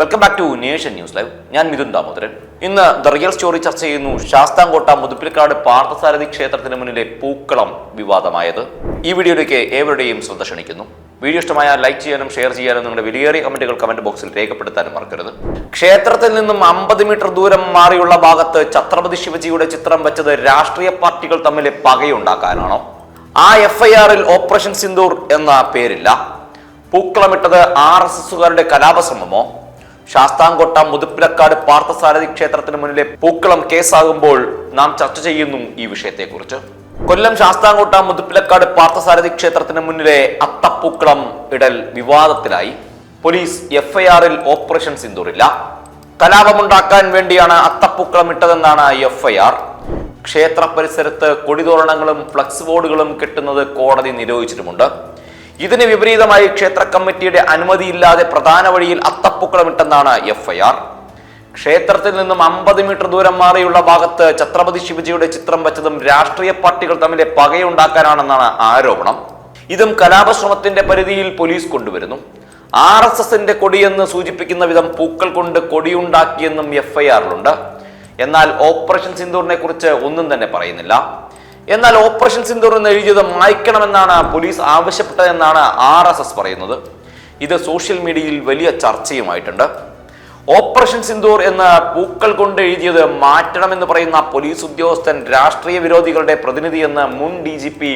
Welcome back to nation news live ഞാൻ മിഥുൻ ദാമോദരൻ. ഇന്ന് the real story ചർച്ച ചെയ്യുന്നു. ശാസ്താംകോട്ട മുതുപ്പിൽക്കാട് പാർത്ഥസാരഥി ക്ഷേത്രത്തിന് മുന്നിലെ പൂക്കളം വിവാദമായത്. ഈ വീഡിയോയിലേക്ക് ഏവരുടെയും ശ്രദ്ധ ക്ഷണിക്കുന്നു. വീഡിയോ ഇഷ്ടമായ ലൈക്ക് ചെയ്യാനും ഷെയർ ചെയ്യാനും നിങ്ങളുടെ വിലയേറിയ കമന്റുകൾ കമന്റ് ബോക്സിൽ രേഖപ്പെടുത്താനും മറക്കരുത്. ക്ഷേത്രത്തിൽ നിന്നും അമ്പത് മീറ്റർ ദൂരം മാറിയുള്ള ഭാഗത്ത് ഛത്രപതി ശിവജിയുടെ ചിത്രം വെച്ചത് രാഷ്ട്രീയ പാർട്ടികൾ തമ്മിലെ പകയുണ്ടാക്കാനാണോ? ആ എഫ്ഐആറിൽ ഓപ്പറേഷൻ സിന്ദൂർ എന്ന പേരില്ല. പൂക്കളമിട്ടത് ആർ എസ് എസുകാരുടെ കലാപശ്രമമോ ശാസ്താംകോട്ട മുതുപ്പിലക്കാട് പാർത്ഥസാരഥി ക്ഷേത്രത്തിന് മുന്നിലെ പൂക്കളം കേസാകുമ്പോൾ നാം ചർച്ച ചെയ്യുന്നു ഈ വിഷയത്തെക്കുറിച്ച്. കൊല്ലം ശാസ്താംകോട്ട മുതുപ്പിലക്കാട് പാർത്ഥസാരഥി ക്ഷേത്രത്തിന് മുന്നിലെ അത്തപ്പൂക്കളം ഇടൽ വിവാദത്തിലായി. Police എഫ്ഐആറിൽ operation സിന്ദൂറില്ല. കലാപമുണ്ടാക്കാൻ വേണ്ടിയാണ് അത്തപ്പൂക്കളം ഇട്ടതെന്നാണ് എഫ്ഐആർ. ക്ഷേത്ര പരിസരത്ത് കൊടിതോരണങ്ങളും ഫ്ലക്സ് ബോർഡുകളും കെട്ടുന്നത് കോടതി നിരോധിച്ചിട്ടുമുണ്ട്. ഇതിന് വിപരീതമായി ക്ഷേത്ര കമ്മിറ്റിയുടെ അനുമതിയില്ലാതെ പ്രധാന വഴിയിൽ അത്തപ്പൂക്കളമിട്ടെന്നാണ് എഫ് ഐ ആർ ക്ഷേത്രത്തിൽ നിന്നും അമ്പത് മീറ്റർ ദൂരം മാറിയുള്ള ഭാഗത്ത് ഛത്രപതി ശിവജിയുടെ ചിത്രം വച്ചതും രാഷ്ട്രീയ പാർട്ടികൾ തമ്മിലെ പകയുണ്ടാക്കാനാണെന്നാണ് ആരോപണം. ഇതും കലാപശ്രമത്തിന്റെ പരിധിയിൽ പോലീസ് കൊണ്ടുവരുന്നു. ആർ എസ് എസിന്റെ കൊടിയെന്ന് സൂചിപ്പിക്കുന്ന വിധം പൂക്കൾ കൊണ്ട് കൊടിയുണ്ടാക്കിയെന്നും എഫ്ഐആറിലുണ്ട്. എന്നാൽ ഓപ്പറേഷൻ സിന്ദൂറിനെ കുറിച്ച് ഒന്നും തന്നെ പറയുന്നില്ല. എന്നാൽ ഓപ്പറേഷൻ സിന്ദൂർ എന്ന് എഴുതിയത് മായ്ക്കണമെന്നാണ് പോലീസ് ആവശ്യപ്പെട്ടതെന്നാണ് ആർ എസ് എസ് പറയുന്നത്. ഇത് സോഷ്യൽ മീഡിയയിൽ വലിയ ചർച്ചയുമായിട്ടുണ്ട്. ഓപ്പറേഷൻ സിന്ദൂർ എന്ന പൂക്കൾ കൊണ്ട് എഴുതിയത് മാറ്റണമെന്ന് പറയുന്ന പോലീസ് ഉദ്യോഗസ്ഥൻ രാഷ്ട്രീയ വിരോധികളുടെ പ്രതിനിധി എന്ന് മുൻ D G P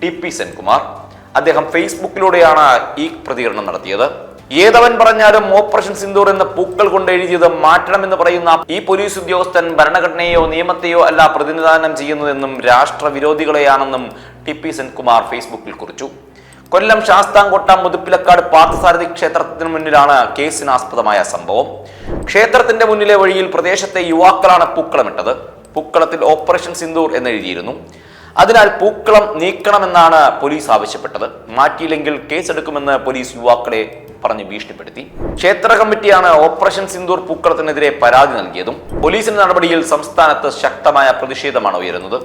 T P Senkumar. അദ്ദേഹം ഫേസ്ബുക്കിലൂടെയാണ് ഈ പ്രതികരണം നടത്തിയത്. ഏതവൻ പറഞ്ഞാലും ഓപ്പറേഷൻ സിന്ദൂർ എന്ന പൂക്കൾ കൊണ്ട് എഴുതിയത് മാറ്റണമെന്ന് പറയുന്ന ഈ പോലീസ് ഉദ്യോഗസ്ഥൻ ഭരണഘടനയെയോ നിയമത്തെയോ അല്ല പ്രതിനിധാനം ചെയ്യുന്നതെന്നും രാഷ്ട്രവിരോധികളെയാണെന്നും ടി പി സെൻകുമാർ ഫേസ്ബുക്കിൽ കുറിച്ചു. കൊല്ലം ശാസ്താംകോട്ട മുതുപ്പിലക്കാട് പാർത്ഥസാരഥി ക്ഷേത്രത്തിന് മുന്നിലാണ് കേസിനാസ്പദമായ സംഭവം. ക്ഷേത്രത്തിന്റെ മുന്നിലെ വഴിയിൽ പ്രദേശത്തെ യുവാക്കളാണ് പൂക്കളമിട്ടത്. പൂക്കളത്തിൽ ഓപ്പറേഷൻ സിന്ദൂർ എന്നെഴുതിയിരുന്നു. അതിനാൽ പൂക്കളം നീക്കണമെന്നാണ് പോലീസ് ആവശ്യപ്പെട്ടത്. മാറ്റിയില്ലെങ്കിൽ കേസെടുക്കുമെന്ന് പോലീസ് യുവാക്കളെ പറഞ്ഞ് ഭീഷണിപ്പെടുത്തി. ക്ഷേത്ര കമ്മിറ്റിയാണ് ഓപ്പറേഷൻ സിന്ദൂർ പൂക്കളത്തിനെതിരെ പരാതി നൽകിയതും പോലീസിന്റെ നടപടിയിൽ സംസ്ഥാനത്ത് ശക്തമായ പ്രതിഷേധമാണ് ഉയരുന്നത്.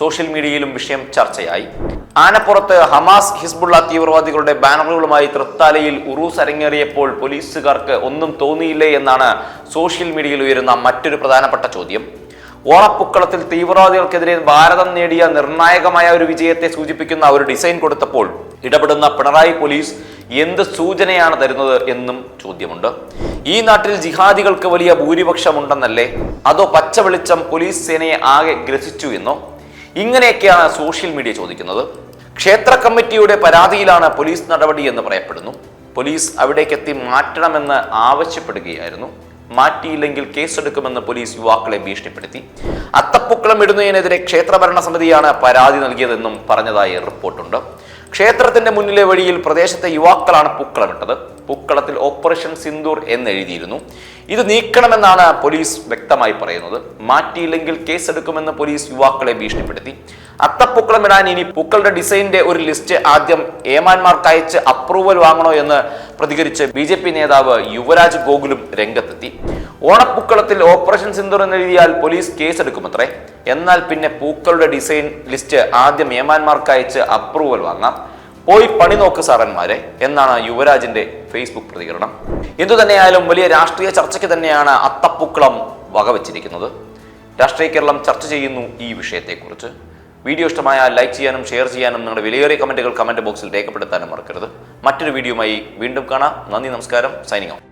സോഷ്യൽ മീഡിയയിലും വിഷയം ചർച്ചയായി. ആനപ്പുറത്ത് ഹമാസ് ഹിസ്ബുള്ള തീവ്രവാദികളുടെ ബാനറുകളുമായി തൃത്താലയിൽ ഉറൂസ് അരങ്ങേറിയപ്പോൾ പോലീസുകാർക്ക് ഒന്നും തോന്നിയില്ലേ എന്നാണ് സോഷ്യൽ മീഡിയയിൽ ഉയരുന്ന മറ്റൊരു പ്രധാനപ്പെട്ട ചോദ്യം. ഓണപ്പുക്കളത്തിൽ തീവ്രവാദികൾക്കെതിരെ ഭാരതം നേടിയ നിർണായകമായ ഒരു വിജയത്തെ സൂചിപ്പിക്കുന്ന ഒരു ഡിസൈൻ കൊടുത്തപ്പോൾ ഇടപെടുന്ന പിണറായി പോലീസ് എന്ത് സൂചനയാണ് തരുന്നത് എന്നും ചോദ്യമുണ്ട്. ഈ നാട്ടിൽ ജിഹാദികൾക്ക് വലിയ ഭൂരിപക്ഷമുണ്ടെന്നല്ലേ? അതോ പച്ച വെളിച്ചം പോലീസ് സേനയെ ആകെ ഗ്രസിച്ചു എന്നോ? ഇങ്ങനെയൊക്കെയാണ് സോഷ്യൽ മീഡിയ ചോദിക്കുന്നത്. ക്ഷേത്ര കമ്മിറ്റിയുടെ പരാതിയിലാണ് പോലീസ് നടപടി എന്ന് പറയപ്പെടുന്നു. പോലീസ് അവിടേക്കെത്തി മാറ്റണമെന്ന് ആവശ്യപ്പെടുകയായിരുന്നു. മാറ്റിയില്ലെങ്കിൽ കേസെടുക്കുമെന്ന് പോലീസ് യുവാക്കളെ ഭീഷണിപ്പെടുത്തി. അത്തപ്പൂക്കളം ഇടുന്നതിനെതിരെ ക്ഷേത്രഭരണ സമിതിയാണ് പരാതി നൽകിയതെന്നും പറഞ്ഞതായി റിപ്പോർട്ടുണ്ട്. ക്ഷേത്രത്തിന്റെ മുന്നിലെ വഴിയിൽ പ്രദേശത്തെ യുവാക്കളാണ് പൂക്കളമിട്ടത് പൂക്കളത്തിൽ ഓപ്പറേഷൻ സിന്ദൂർ എന്നെഴുതിയിരുന്നു. ഇത് നീക്കണമെന്നാണ് പോലീസ് വ്യക്തമായി പറയുന്നത്. മാറ്റിയില്ലെങ്കിൽ കേസെടുക്കുമെന്ന് പോലീസ് യുവാക്കളെ ഭീഷണിപ്പെടുത്തി. അത്തപ്പൂക്കളം ഇടാൻ ഇനി പൂക്കളുടെ ഡിസൈനിന്റെ ഒരു ലിസ്റ്റ് ആദ്യം ഏമാന്മാർക്ക് അയച്ച് അപ്രൂവൽ വാങ്ങണോ എന്ന് പ്രതികരിച്ച് ബി ജെ പി നേതാവ് യുവരാജ് ഗോകുലും രംഗത്തെത്തി. ഓണപ്പൂക്കളത്തിൽ ഓപ്പറേഷൻ സിന്ദൂർ എന്നെഴുതിയാൽ പോലീസ് കേസെടുക്കുമത്രേ? എന്നാൽ പിന്നെ പൂക്കളുടെ ഡിസൈൻ ലിസ്റ്റ് ആദ്യം ഏമാന്മാർക്ക് അയച്ച് അപ്രൂവൽ വാങ്ങാം. പോയി പണി നോക്ക് സാറന്മാരെ. എന്നാണ് യുവരാജിന്റെ ഫേസ്ബുക്ക് പ്രതികരണം. എന്തു തന്നെയായാലും വലിയ രാഷ്ട്രീയ ചർച്ചയ്ക്ക് തന്നെയാണ് അത്തപ്പൂക്കളം വകവച്ചിരിക്കുന്നത്. രാഷ്ട്രീയ കേരളം ചർച്ച ചെയ്യുന്നു ഈ വിഷയത്തെക്കുറിച്ച്. വീഡിയോ ഇഷ്ടമായാൽ ലൈക്ക് ചെയ്യാനും ഷെയർ ചെയ്യാനും നിങ്ങളുടെ വിലയേറിയ കമന്റുകൾ കമന്റ് ബോക്സിൽ രേഖപ്പെടുത്താനും മറക്കരുത്. മറ്റൊരു വീഡിയോയുമായി വീണ്ടും കാണാം. നന്ദി നമസ്കാരം. Signing out